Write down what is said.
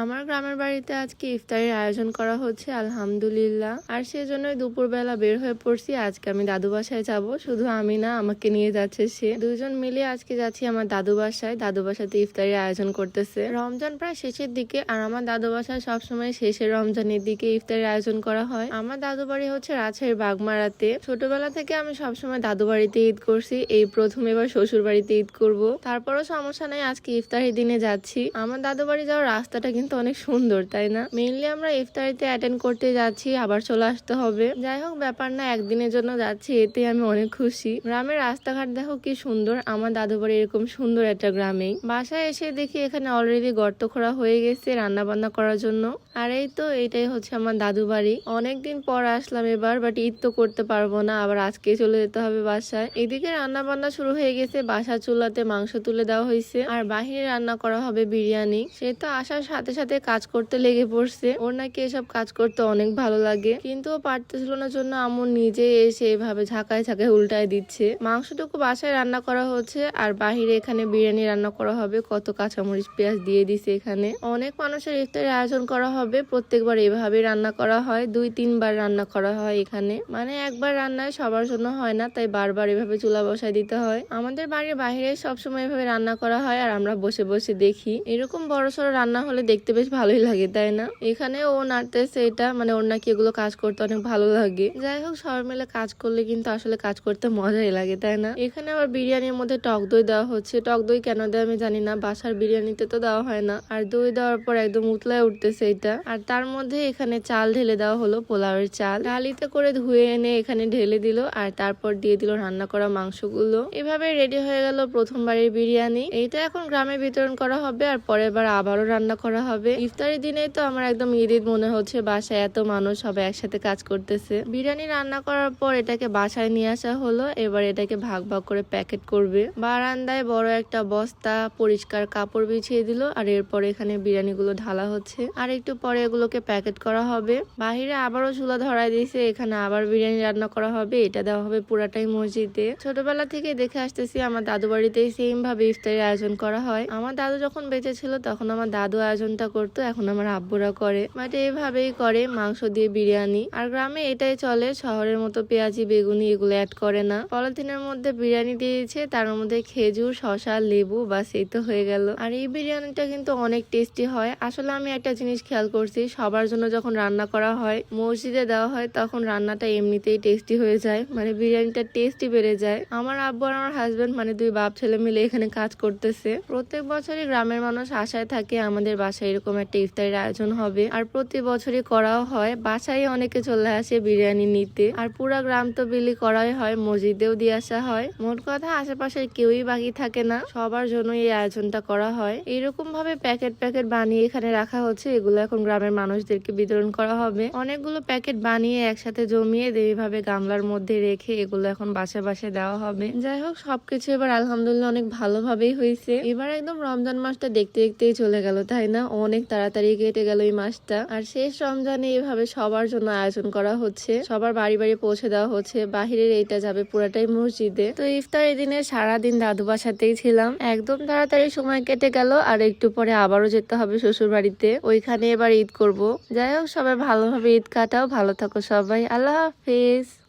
আমার গ্রামের বাড়িতে আজকে ইফতারের আয়োজন করা হচ্ছে, আলহামদুলিল্লাহ। আর সেজন্যই দুপুরবেলা বের হয়ে পড়ছি। আজকে আমি দাদু বাসায় যাব। শুধু আমি না, আমাকে নিয়ে যাচ্ছে সে। দুজন মিলে আজকে যাচ্ছি আমার দাদু বাসায়। দাদু বাসাতে ইফতারের আয়োজন করতেছে। রমজান প্রায় শেষের দিকে আর আমার দাদু বাসায় সবসময় শেষে রমজানের দিকে ইফতারের আয়োজন করা হয়। আমার দাদু বাড়ি হচ্ছে রাজশাহীর বাগমারাতে। ছোটবেলা থেকে আমি সবসময় দাদু বাড়িতে ঈদ করছি। এই প্রথম এবার শ্বশুর বাড়িতে ঈদ করব। তারপরও সমস্যা নাই, আজকে ইফতারের দিনে যাচ্ছি। আমার দাদু বাড়ি যাওয়ার রাস্তাটা কিন্তু অনেক সুন্দর, তাই না? মেইনলি আমরা ইফতারিতে অ্যাটেন্ড করতে যাচ্ছি, আবার চলে আসতে হবে। যাই হোক, ব্যাপার না, একদিনের জন্য যাচ্ছি এতে আমি অনেক খুশি। গ্রামের রাস্তাঘাট দেখো কি সুন্দর, আমার দাদু বাড়ি এরকম সুন্দর একটা গ্রামেই। বাসায় এসে দেখি এখানে অলরেডি গর্ত খোঁড়া হয়ে গেছে রান্না বান্না করার জন্য। আর এই তো, এটাই হচ্ছে আমার দাদু বাড়ি। অনেকদিন পর আসলাম এবার বাট ঈদ তো করতে পারব না, আবার আজকে চলে যেতে হবে বাসায়। এদিকে রান্না বান্না শুরু হয়ে গেছে বাসা চুলাতে মাংস তুলে দেওয়া হয়েছে, আর বাহিরে রান্না করা হবে বিরিয়ানি। সে তো আসার সাথে সাথে সাথে কাজ করতে লেগে পড়ছে। ওর নাকি এসব কাজ করতে অনেক ভালো লাগে। কিন্তু ও পারতেছিল না জন্য আমন নিজে এসে এভাবে ঝাঁকায় ঝাঁকায় উল্টায় দিচ্ছে। মাংসটুকু বাসায় রান্না করা হচ্ছে আর বাহিরে এখানে বিরিয়ানি রান্না করা হবে। কত কাঁচামরিচ, পেঁয়াজ দিয়ে দিছে এখানে। অনেক মানুষের ইফতারের আয়োজন করা হবে। প্রত্যেকবার এভাবে রান্না করা হয়। দুই, তিনবার রান্না করা হয় এখানে। মানে একবার রান্নায় সবার জন্য হয় না, তাই বারবার এভাবে চুলা বসায় দিতে হয়। আমাদের বাড়ির বাইরে সবসময় এভাবে রান্না করা হয় আর আমরা বসে বসে দেখি। এরকম বড় সড়ো রান্না হলে দেখতে বেশ ভালোই লাগে, তাই না? এখানে ও নাড়তেছে এটা মানে ওর নাকি এগুলো কাজ করতে অনেক ভালো লাগে। যাই হোক, সবাই মিলে কাজ করলে কিন্তু আসলে কাজ করতে মজাই লাগে, তাই না? এখানে আবার বিরিয়ানির মধ্যে টক দই দেওয়া হচ্ছে। টক দই কেন দেয় আমি জানি না, বাসার বিরিয়ানিতে তো দেওয়া হয় না। আর দই দেওয়ার পর একদম উতলায় উঠতেছে এটা। আর তার মধ্যে এখানে চাল ঢেলে দেওয়া হলো, পোলাওয়ের চাল। ডালিতে করে ধুয়ে এনে এখানে ঢেলে দিল, আর তারপর দিয়ে দিল রান্না করা মাংসগুলো। এভাবে রেডি হয়ে গেল প্রথমবারের বিরিয়ানি। এইটা এখন গ্রামে বিতরণ করা হবে, আর পরের বার আবারও রান্না করা হবে ইফতারের দিনেই তো আমার একদম ঈদ মনে হচ্ছে, বাসায় এত মানুষ সবাই একসাথে কাজ করতেছে। বিরিয়ানি রান্না করার পর এটাকে বাসায় নিয়ে আসা হলো, এবার এটাকে ভাগ ভাগ করে প্যাকেট করবে। বারান্দায় বড় একটা বস্তা, পরিষ্কার কাপড় বিছিয়ে দিল, আর এরপর এখানে বিরিয়ানি গুলো ঢালা হচ্ছে। আর একটু পরে এগুলোকে প্যাকেট করা হবে। বাহিরে আবারও চুলা ধরাই দিয়েছে, এখানে আবার বিরিয়ানি রান্না করা হবে, এটা দেওয়া হবে পুরাটাই মসজিদে। ছোটবেলা থেকে দেখে আসতেছি, আমার দাদু বাড়িতেই সেম ভাবে ইফতারের আয়োজন করা হয়। আমার দাদু যখন বেঁচে ছিল, তখন আমার দাদু আয়োজনটা করতো, এখন আমার আব্বুরা করে। বাট এইভাবেই করে মাংস দিয়ে বিরিয়ানি। আর গ্রামে এটাই চলে, শহরের মতো পেঁয়াজি, বেগুনি এগুলো অ্যাড করে না। পলিথিনের মধ্যে বিরিয়ানি দিয়েছে, তার মধ্যে খেজুর, শসা, লেবু, বাস এই তো হয়ে গেল। আর এই বিরিয়ানিটা কিন্তু অনেক টেস্টি হয়। আসলে আমি একটা জিনিস খেয়াল করছি, সবার জন্য যখন রান্না করা হয়, মসজিদে দেওয়া হয়, তখন রান্নাটা এমনিতেই টেস্টি হয়ে যায়। মানে বিরিয়ানিটা টেস্টি বেড়ে যায়। আমার আব্বু আর আমার হাজবেন্ড মানে দুই বাপ ছেলে মিলে এখানে কাজ করতেছে। প্রত্যেক বছরই গ্রামের মানুষ আশায় থাকে আমাদের বাসায় এরকম একটা ইফতারের আয়োজন হবে। আর প্রতি বছরই করাও হয়। বাসায় অনেকে চলে আসে বিরিয়ানি নিতে। আর পুরা গ্রাম তো বিলি করাই হয়, মসজিদেও দিয়ে আসা হয়। মোট কথা আশেপাশের কেউই বাকি থাকে না। সবার জন্য এই আয়োজনটা করা হয়। এরকম ভাবে প্যাকেট প্যাকেট বানিয়ে এখানে রাখা হচ্ছে। এগুলো এখন গ্রামের মানুষদেরকে বিতরণ করা হবে। অনেকগুলো প্যাকেট বানিয়ে একসাথে জমিয়ে এইভাবে গামলার মধ্যে রেখে এগুলো এখন বাসে বাসে দেওয়া হবে। যাই হোক, সবকিছু এবার আলহামদুলিল্লাহ অনেক ভালোভাবেই হয়েছে এবার একদম রমজান মাসটা দেখতে দেখতেই চলে গেল, তাই না? অনেক তাড়াতাড়ি কেটে গেল এই মাসটা। আর শেষ রমজানে এইভাবে সবার জন্য আয়োজন করা হচ্ছে। সবার বাড়ি বাড়ি পৌঁছে দেওয়া হচ্ছে। বাহিরের এইটা যাবে পুরাটাই মসজিদে। তো ইফতারের দিনে সারাদিন দাদু বাসাতেই ছিলাম। একদম তাড়াতাড়ি সময় কেটে গেল। আর একটু পরে আবারও যেতে হবে শ্বশুর বাড়িতে ওইখানে এবার ঈদ করব। যাই হোক, সবাই ভালোভাবে ঈদ কাটাও। ভালো থাকো সবাই। আল্লাহ হাফিজ।